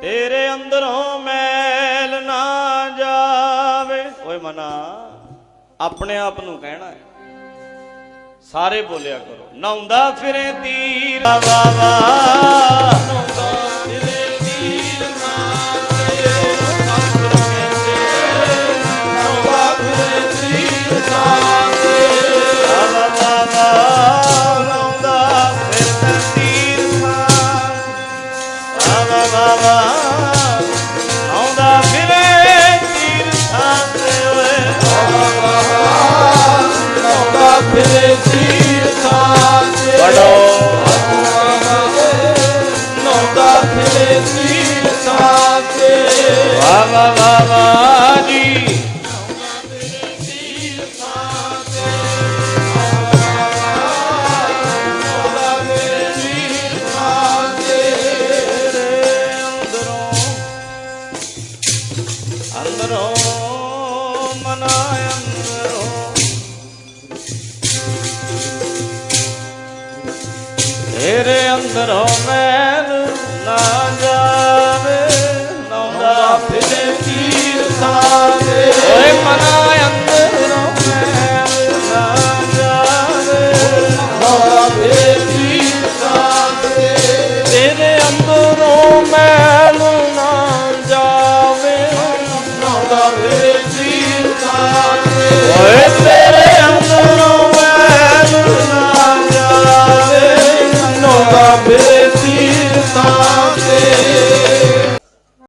ਤੇਰੇ ਅੰਦਰੋਂ ਮੈਲ ਨਾ ਜਾਵੇ। ਓਏ ਮਨਾ, ਆਪਣੇ ਆਪ ਨੂੰ ਕਹਿਣਾ ਹੈ। ਸਾਰੇ ਬੋਲਿਆ ਕਰੋ ਨੌਂਦਾ ਫਿਰੇ ਤੀਰ ਵਾ ਵਾ ਨੌਂਦਾ ਫਿਰੇ ਵਾ ਵਾ ਵਾ ਨੌਂਦਾ ਫਿਰੇ ਤੀਰ ਮਾਰੇ ਓਏ। ਨੌਂਦਾ ਫਿਰੇ ਤੀਰ ਸਾਥੇ ਵਡੋ। ਨੌਂਦਾ ਫਿਰੇ ਤੀਰ ਸਾਥੇ ਵਾ ਵਾ ਅੰਦਰੋਂ ਮਨਾ ਅੰਦਰੋਂ। ਤੇਰੇ ਅੰਦਰੋਂ ਮੈਲ ਨਾ ਜਾ